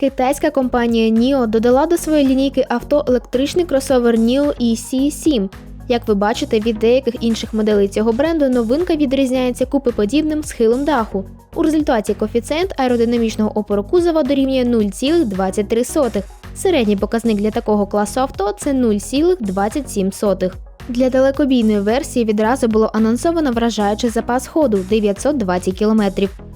Китайська компанія NIO додала до своєї лінійки авто електричний кросовер NIO EC7. Як ви бачите, від деяких інших моделей цього бренду новинка відрізняється купиподібним схилом даху. У результаті коефіцієнт аеродинамічного опору кузова дорівнює 0,23. Середній показник для такого класу авто це 0,27. Для далекобійної версії відразу було анонсовано вражаючий запас ходу 920 км.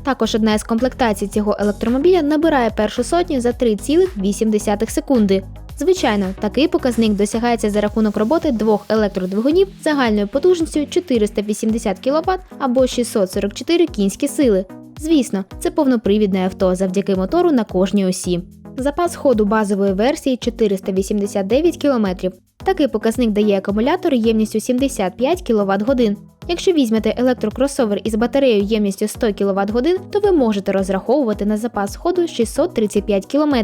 Також одна із комплектацій цього електромобіля набирає першу сотню за 3,8 секунди. Звичайно, такий показник досягається за рахунок роботи двох електродвигунів загальною потужністю 480 кВт або 644 кінські сили. Звісно, це повнопривідне авто завдяки мотору на кожній осі. Запас ходу базової версії 489 км. Такий показник дає акумулятор ємністю 75 кВт годин. Якщо візьмете електрокросовер із батареєю ємністю 100 кВт годин, то ви можете розраховувати на запас ходу 635 км.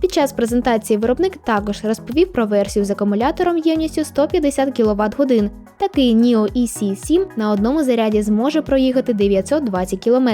Під час презентації виробник також розповів про версію з акумулятором ємністю 150 кВт годин. Такий NIO EC7 на одному заряді зможе проїхати 920 км.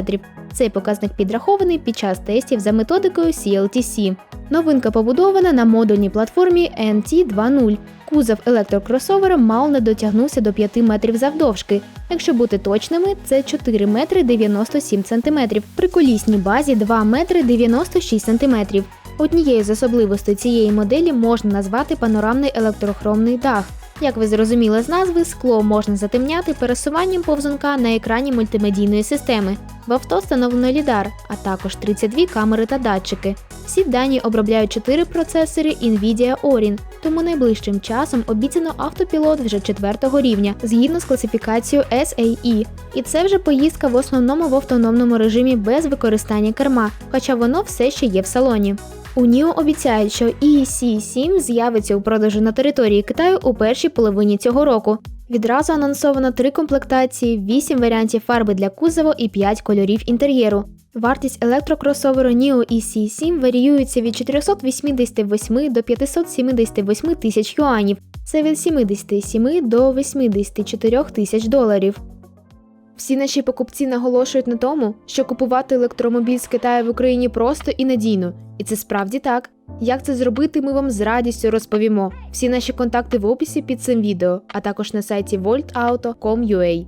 Цей показник підрахований під час тестів за методикою CLTC. Новинка побудована на модульній платформі NT2.0. Кузов електрокросовера мало не дотягнувся до 5 метрів завдовжки. Якщо бути точними, це 4 метри 97 сантиметрів. При колісній базі 2 метри 96 сантиметрів. Однією з особливостей цієї моделі можна назвати панорамний електрохромний дах. Як ви зрозуміли з назви, скло можна затемняти пересуванням повзунка на екрані мультимедійної системи. В авто встановлено лідар, а також 32 камери та датчики. Всі дані обробляють 4 процесори NVIDIA Orin, тому найближчим часом обіцяно автопілот вже 4 рівня згідно з класифікацією SAE. І це вже поїздка в основному в автономному режимі без використання керма, хоча воно все ще є в салоні. У Ніо обіцяють, що EC7 з'явиться у продажу на території Китаю у першій половині цього року. Відразу анонсовано три комплектації, 8 варіантів фарби для кузова і 5 кольорів інтер'єру. Вартість електрокросоверу NIO EC7 варіюється від 488 до 578 тисяч юанів. Це від 77 до 84 тисяч доларів. Всі наші покупці наголошують на тому, що купувати електромобіль з Китаю в Україні просто і надійно. І це справді так. Як це зробити, ми вам з радістю розповімо. Всі наші контакти в описі під цим відео, а також на сайті voltauto.com.ua.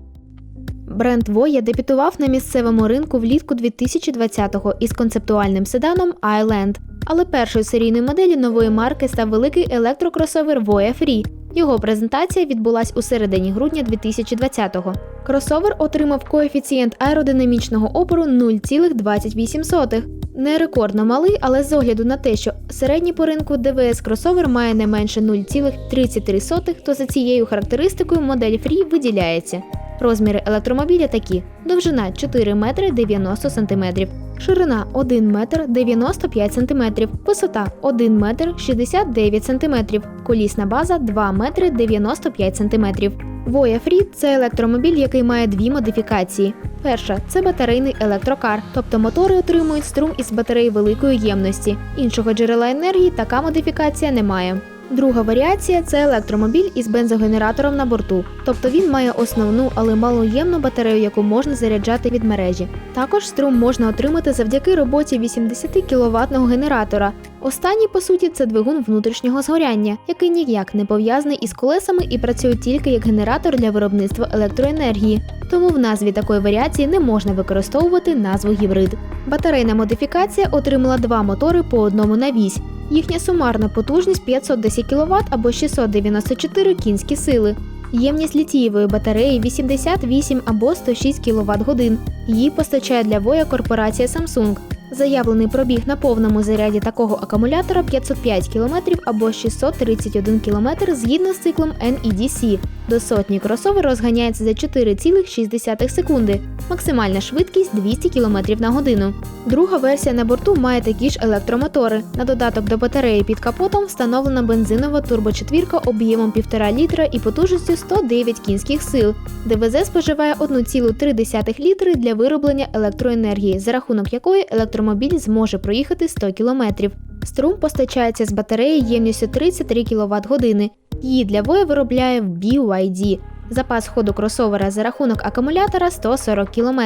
Бренд Voya дебютував на місцевому ринку влітку 2020-го із концептуальним седаном iLand. Але першою серійною моделлю нової марки став великий електрокросовер Voya Free. Його презентація відбулась у середині грудня 2020-го. Кросовер отримав коефіцієнт аеродинамічного опору 0,28. Не рекордно малий, але з огляду на те, що середній по ринку ДВС кросовер має не менше 0,33, то за цією характеристикою модель Free виділяється. Розміри електромобіля такі: довжина 4 метри 90 см, ширина 1 метр 95 см, висота 1 метр 69 см, колісна база 2 метри 95 см. Voya Free – це електромобіль, який має дві модифікації. Перша це батарейний електрокар, тобто мотори отримують струм із батареї великої ємності. Іншого джерела енергії така модифікація не має. Друга варіація це електромобіль із бензогенератором на борту, тобто він має основну, але малоємну батарею, яку можна заряджати від мережі. Також струм можна отримати завдяки роботі 80 кіловатного генератора. Останній, по суті, це двигун внутрішнього згоряння, який ніяк не пов'язаний із колесами і працює тільки як генератор для виробництва електроенергії. Тому в назві такої варіації не можна використовувати назву гібрид. Батарейна модифікація отримала два мотори по одному на вісь. Їхня сумарна потужність 510 кВт або 694 кінські сили. Ємність літієвої батареї 88 або 106 кВт годин. Її постачає для воя корпорація Samsung. Заявлений пробіг на повному заряді такого акумулятора 505 км або 631 км згідно з циклом NEDC. До сотні кросовер розганяється за 4,6 секунди, максимальна швидкість 200 км на годину. Друга версія на борту має такі ж електромотори. На додаток до батареї під капотом встановлена бензинова турбочетвірка об'ємом 1,5 літра і потужністю 109 кінських сил. ДВЗ споживає 1,3 літри для вироблення електроенергії, за рахунок якої електромобіль зможе проїхати 100 км. Струм постачається з батареї ємністю 33 кВт години. Її для бою виробляє BYD. Запас ходу кросовера за рахунок акумулятора 140 км,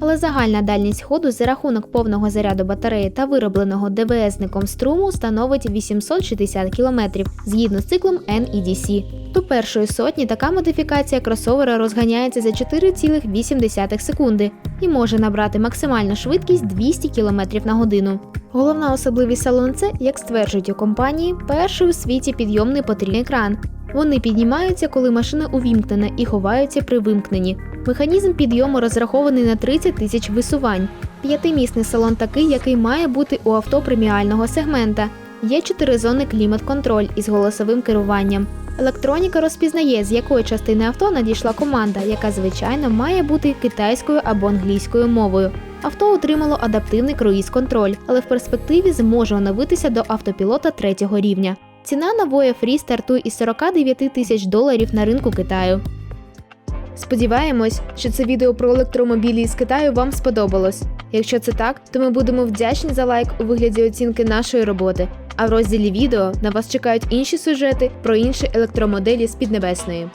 але загальна дальність ходу за рахунок повного заряду батареї та виробленого ДВСником струму становить 860 км згідно з циклом NEDC. До першої сотні така модифікація кросовера розганяється за 4,8 секунди і може набрати максимальну швидкість 200 км на годину. Головна особливість салону це, як стверджують у компанії, перший у світі підйомний потрійний кран. Вони піднімаються, коли машина увімкнена і ховаються при вимкненні. Механізм підйому розрахований на 30 тисяч висувань. П'ятимісний салон такий, який має бути у авто преміального сегмента. Є чотиризонний клімат-контроль із голосовим керуванням. Електроніка розпізнає, з якої частини авто надійшла команда, яка звичайно має бути китайською або англійською мовою. Авто отримало адаптивний круїз-контроль, але в перспективі зможе оновитися до автопілота третього рівня. Ціна на Voya Free стартує із 49 тисяч доларів на ринку Китаю. Сподіваємось, що це відео про електромобілі із Китаю вам сподобалось. Якщо це так, то ми будемо вдячні за лайк у вигляді оцінки нашої роботи. А в розділі відео на вас чекають інші сюжети про інші електромоделі з Піднебесної.